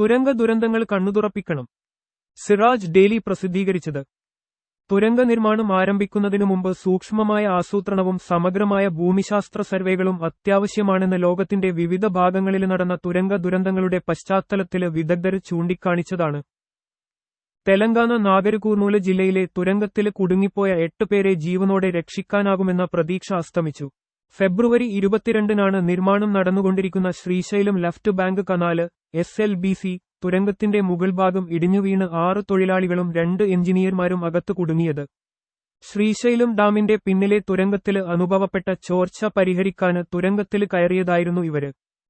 തുരങ്ക ദുരന്തങ്ങൾ കണ്ണുതുറപ്പിക്കണം. സിറാജ് ഡെയിലി പ്രസിദ്ധീകരിച്ചത്. തുരങ്ക നിർമ്മാണം ആരംഭിക്കുന്നതിനു മുമ്പ് സൂക്ഷ്മമായ ആസൂത്രണവും സമഗ്രമായ ഭൂമിശാസ്ത്ര സർവേകളും അത്യാവശ്യമാണെന്ന് ലോകത്തിന്റെ വിവിധ ഭാഗങ്ങളിൽ നടന്ന തുരങ്ക ദുരന്തങ്ങളുടെ പശ്ചാത്തലത്തിൽ വിദഗ്ധർ ചൂണ്ടിക്കാണിച്ചതാണ്. തെലങ്കാന നാഗരകൂർണൂല ജില്ലയിലെ തുരങ്കത്തിൽ കുടുങ്ങിപ്പോയ എട്ടുപേരെ ജീവനോടെ രക്ഷിക്കാനാകുമെന്ന പ്രതീക്ഷ അസ്തമിച്ചു. ഫെബ്രുവരി ഇരുപത്തിരണ്ടിനാണ് നിർമ്മാണം നടന്നുകൊണ്ടിരിക്കുന്ന Srisailam left bank canal S L B C തുരങ്കത്തിന്റെ മുകൾ ഭാഗം ഇടിഞ്ഞുവീണ് ആറ് തൊഴിലാളികളും രണ്ട് എഞ്ചിനീയർമാരും അകത്തു കുടുങ്ങിയത്. ശ്രീശൈലം ഡാമിന്റെ പിന്നിലെ തുരങ്കത്തിൽ അനുഭവപ്പെട്ട ചോർച്ച പരിഹരിക്കാന് തുരങ്കത്തിൽ കയറിയതായിരുന്നു ഇവർ.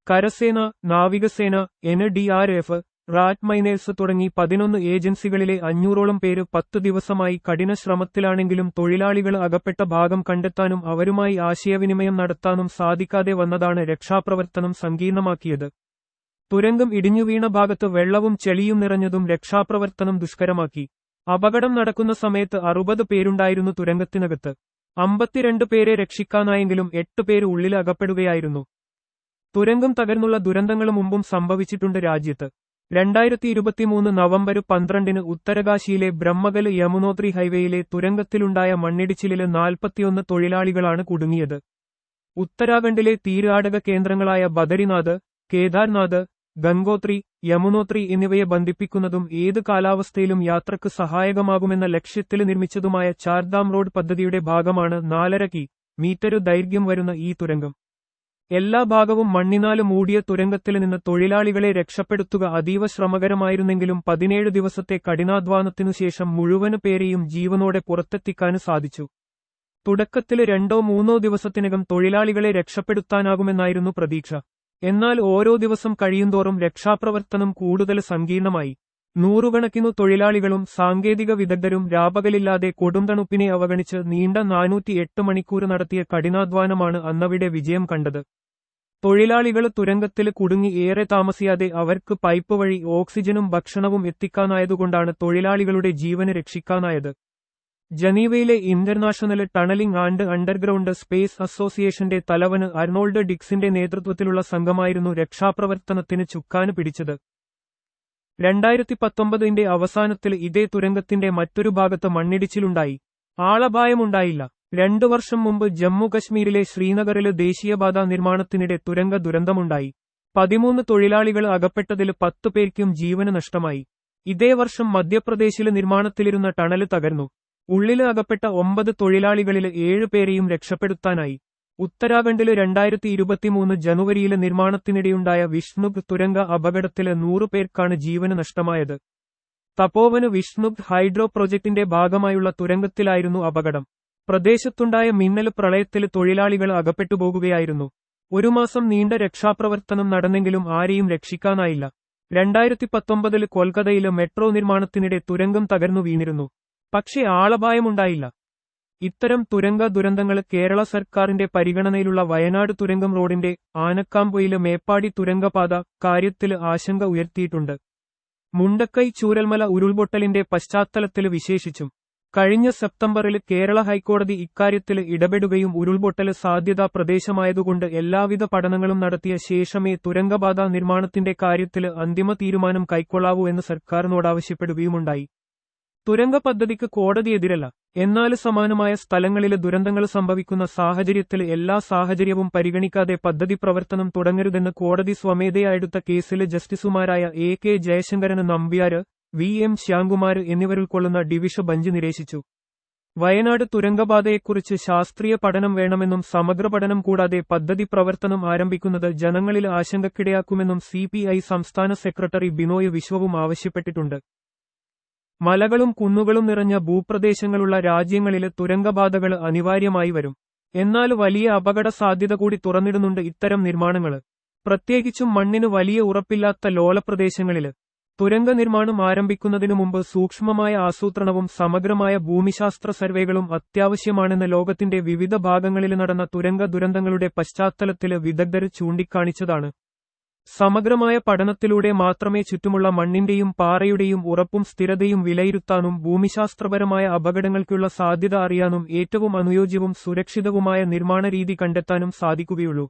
കരസേന നാവികസേന N D R F rat miners തുടങ്ങി പതിനൊന്ന് ഏജൻസികളിലെ അഞ്ഞൂറോളം പേര് പത്തു ദിവസമായി കഠിന ശ്രമത്തിലാണെങ്കിലും തൊഴിലാളികൾ അകപ്പെട്ട ഭാഗം കണ്ടെത്താനും അവരുമായി ആശയവിനിമയം നടത്താനും സാധിക്കാതെ വന്നതാണ് രക്ഷാപ്രവർത്തനം സങ്കീർണമാക്കിയത്. തുരങ്കം ഇടിഞ്ഞുവീണ ഭാഗത്ത് വെള്ളവും ചെളിയും നിറഞ്ഞതും രക്ഷാപ്രവർത്തനം ദുഷ്കരമാക്കി. അപകടം നടക്കുന്ന സമയത്ത് അറുപത് പേരുണ്ടായിരുന്നു തുരങ്കത്തിനകത്ത്. അമ്പത്തിരണ്ട് പേരെ രക്ഷിക്കാനായെങ്കിലും എട്ട് പേര് ഉള്ളിൽ അകപ്പെടുകയായിരുന്നു. തുരങ്കം തകർന്നുള്ള ദുരന്തങ്ങൾ മുമ്പും സംഭവിച്ചിട്ടുണ്ട് രാജ്യത്ത്. രണ്ടായിരത്തി ഇരുപത്തിമൂന്ന് നവംബർ പന്ത്രണ്ടിന് ഉത്തരകാശിയിലെ ബ്രഹ്മകൽ യമുനോത്രി ഹൈവേയിലെ തുരങ്കത്തിലുണ്ടായ മണ്ണിടിച്ചിലിൽ നാൽപ്പത്തിയൊന്ന് തൊഴിലാളികളാണ് കുടുങ്ങിയത്. ഉത്തരാഖണ്ഡിലെ തീരാടക കേന്ദ്രങ്ങളായ ബദരിനാഥ് കേദാർനാഥ് ഗംഗോത്രി യമുനോത്രി എന്നിവയെ ബന്ധിപ്പിക്കുന്നതും ഏത് കാലാവസ്ഥയിലും യാത്രയ്ക്ക് സഹായകമാകുമെന്ന ലക്ഷ്യത്തിൽ നിർമ്മിച്ചതുമായ ചാർദാം റോഡ് പദ്ധതിയുടെ ഭാഗമാണ് നാലര കി. മീറ്റർ ദൈർഘ്യം വരുന്ന ഈ തുരങ്കം. എല്ലാ ഭാഗവും മണ്ണിനാല് മൂടിയ തുരങ്കത്തിൽ നിന്ന് തൊഴിലാളികളെ രക്ഷപ്പെടുത്തുക അതീവ ശ്രമകരമായിരുന്നെങ്കിലും പതിനേഴ് ദിവസത്തെ കഠിനാധ്വാനത്തിനു ശേഷം മുഴുവൻ പേരെയും ജീവനോടെ പുറത്തെത്തിക്കാന് സാധിച്ചു. തുടക്കത്തിൽ രണ്ടോ മൂന്നോ ദിവസത്തിനകം തൊഴിലാളികളെ രക്ഷപ്പെടുത്താനാകുമെന്നായിരുന്നു പ്രതീക്ഷ. എന്നാൽ ഓരോ ദിവസം കഴിയുന്തോറും രക്ഷാപ്രവർത്തനം കൂടുതൽ സങ്കീർണമായി. നൂറുകണക്കിനു തൊഴിലാളികളും സാങ്കേതിക വിദഗ്ധരും രാപകലില്ലാതെ കൊടുംതണുപ്പിനെ അവഗണിച്ച് നീണ്ട നാനൂറ്റിയെട്ട് മണിക്കൂർ നടത്തിയ കഠിനാധ്വാനമാണ് അന്നവിടെ വിജയം കണ്ടത്. തൊഴിലാളികൾ തുരങ്കത്തിൽ കുടുങ്ങി ഏറെ താമസിയാതെ അവർക്ക് പൈപ്പ് വഴി ഓക്സിജനും ഭക്ഷണവും എത്തിക്കാനായതുകൊണ്ടാണ് തൊഴിലാളികളുടെ ജീവന് രക്ഷിക്കാനായത്. ജനീവയിലെ international tunnelling and underground space അസോസിയേഷന്റെ തലവന് അർണോൾഡ് ഡിക്സിന്റെ നേതൃത്വത്തിലുള്ള സംഘമായിരുന്നു രക്ഷാപ്രവർത്തനത്തിന് ചുക്കാന് പിടിച്ചത്. രണ്ടായിരത്തി പത്തൊമ്പതിന്റെ അവസാനത്തിൽ ഇതേ തുരങ്കത്തിന്റെ മറ്റൊരു ഭാഗത്ത് മണ്ണിടിച്ചിലുണ്ടായി. ആളപായമുണ്ടായില്ല. രണ്ടു വർഷം മുമ്പ് ജമ്മു കശ്മീരിലെ ശ്രീനഗറിലെ ദേശീയപാത നിർമ്മാണത്തിനിടെ തുരങ്ക ദുരന്തമുണ്ടായി. പതിമൂന്ന് തൊഴിലാളികൾ അകപ്പെട്ടതിൽ പത്തു പേർക്കും ജീവന് നഷ്ടമായി. ഇതേ വർഷം മധ്യപ്രദേശിലെ നിർമ്മാണത്തിലിരുന്ന ടണൽ തകർന്നു. ഉള്ളിൽ അകപ്പെട്ട ഒമ്പത് തൊഴിലാളികളിൽ ഏഴുപേരെയും രക്ഷപ്പെടുത്താനായി. ഉത്തരാഖണ്ഡിൽ രണ്ടായിരത്തി ഇരുപത്തിമൂന്ന് ജനുവരിയിലെ നിർമ്മാണത്തിനിടെയുണ്ടായ വിഷ്ണു തുരങ്ക അപകടത്തിലെ നൂറുപേർക്കാണ് ജീവന് നഷ്ടമായത്. തപോവന് വിഷ്ണു ഹൈഡ്രോ പ്രോജക്ടിന്റെ ഭാഗമായുള്ള തുരങ്കത്തിലായിരുന്നു അപകടം. പ്രദേശത്തുണ്ടായ മിന്നൽ പ്രളയത്തിൽ തൊഴിലാളികൾ അകപ്പെട്ടുപോകുകയായിരുന്നു. ഒരു മാസം നീണ്ട രക്ഷാപ്രവർത്തനം നടന്നെങ്കിലും ആരെയും രക്ഷിക്കാനായില്ല. രണ്ടായിരത്തി പത്തൊമ്പതിൽ കൊൽക്കത്തയിലെ മെട്രോ നിർമ്മാണത്തിനിടെ തുരങ്കം തകർന്നു വീണിരുന്നു. പക്ഷേ ആളപായമുണ്ടായില്ല. ഇത്തരം തുരങ്ക ദുരന്തങ്ങൾ കേരള സർക്കാരിന്റെ പരിഗണനയിലുള്ള വയനാട് തുരങ്കം റോഡിന്റെ ആനക്കാമ്പൊയിലെ മേപ്പാടി തുരങ്കപാത കാര്യത്തിൽ ആശങ്ക ഉയർത്തിയിട്ടുണ്ട്. മുണ്ടക്കൈ ചൂരൽമല ഉരുൾപൊട്ടലിന്റെ പശ്ചാത്തലത്തിൽ വിശേഷിച്ചും കഴിഞ്ഞ സെപ്റ്റംബറിൽ കേരള ഹൈക്കോടതി ഇക്കാര്യത്തിൽ ഇടപെടുകയും ഉരുൾപൊട്ടൽ സാധ്യതാ പ്രദേശമായതുകൊണ്ട് എല്ലാവിധ പഠനങ്ങളും നടത്തിയ ശേഷമേ തുരങ്കപാത നിർമ്മാണത്തിന്റെ കാര്യത്തിൽ അന്തിമ തീരുമാനം കൈക്കൊള്ളാവൂ എന്ന് സർക്കാരിനോടാവശ്യപ്പെടുകയുമുണ്ടായി. തുരങ്ക പദ്ധതിക്ക് കോടതി എതിരല്ല. എന്നാൽ സമാനമായ സ്ഥലങ്ങളിലെ ദുരന്തങ്ങൾ സംഭവിക്കുന്ന സാഹചര്യത്തിൽ എല്ലാ സാഹചര്യവും പരിഗണിക്കാതെ പദ്ധതി പ്രവർത്തനം തുടങ്ങരുതെന്ന് കോടതി സ്വമേധയാ എടുത്ത കേസിൽ ജസ്റ്റിസുമാരായ A K Jayasankaran Nambiar V M Syamkumar എന്നിവരുൾക്കൊള്ളുന്ന division bench നിരീക്ഷിച്ചു വയനാട് തുരങ്കപാതയെക്കുറിച്ച് ശാസ്ത്രീയ പഠനം വേണമെന്നും സമഗ്ര പഠനം കൂടാതെ പദ്ധതി പ്രവർത്തനം ആരംഭിക്കുന്നത് ജനങ്ങളിൽ ആശങ്കക്കിടയാക്കുമെന്നും സി സംസ്ഥാന സെക്രട്ടറി ബിനോയ് വിശ്വവും ആവശ്യപ്പെട്ടിട്ടുണ്ട്. മലകളും കുന്നുകളും നിറഞ്ഞ ഭൂപ്രദേശങ്ങളുള്ള രാജ്യങ്ങളിലെ തുരങ്കപാതകൾ അനിവാര്യമായി വരും. എന്നാൽ വലിയ അപകട സാധ്യത കൂടി തുറന്നിടുന്നുണ്ട് ഇത്തരം നിർമ്മാണങ്ങൾ പ്രത്യേകിച്ചും മണ്ണിന് വലിയ ഉറപ്പില്ലാത്ത ലോലപ്രദേശങ്ങളിൽ. തുരങ്ക നിർമ്മാണം ആരംഭിക്കുന്നതിനു മുമ്പ് സൂക്ഷ്മമായ ആസൂത്രണവും സമഗ്രമായ ഭൂമിശാസ്ത്ര സർവേകളും അത്യാവശ്യമാണെന്ന് ലോകത്തിന്റെ വിവിധ ഭാഗങ്ങളിൽ നടന്ന തുരങ്ക ദുരന്തങ്ങളുടെ പശ്ചാത്തലത്തിൽ വിദഗ്ധർ ചൂണ്ടിക്കാണിച്ചതാണ്. സമഗ്രമായ പഠനത്തിലൂടെ മാത്രമേ ചുറ്റുമുള്ള മണ്ണിന്റെയും പാറയുടെയും ഉറപ്പും സ്ഥിരതയും വിലയിരുത്താനും ഭൂമിശാസ്ത്രപരമായ അപകടങ്ങൾക്കുള്ള സാധ്യത അറിയാനും ഏറ്റവും അനുയോജ്യവും സുരക്ഷിതവുമായ നിർമ്മാണ രീതി കണ്ടെത്താനും സാധിക്കുകയുള്ളൂ.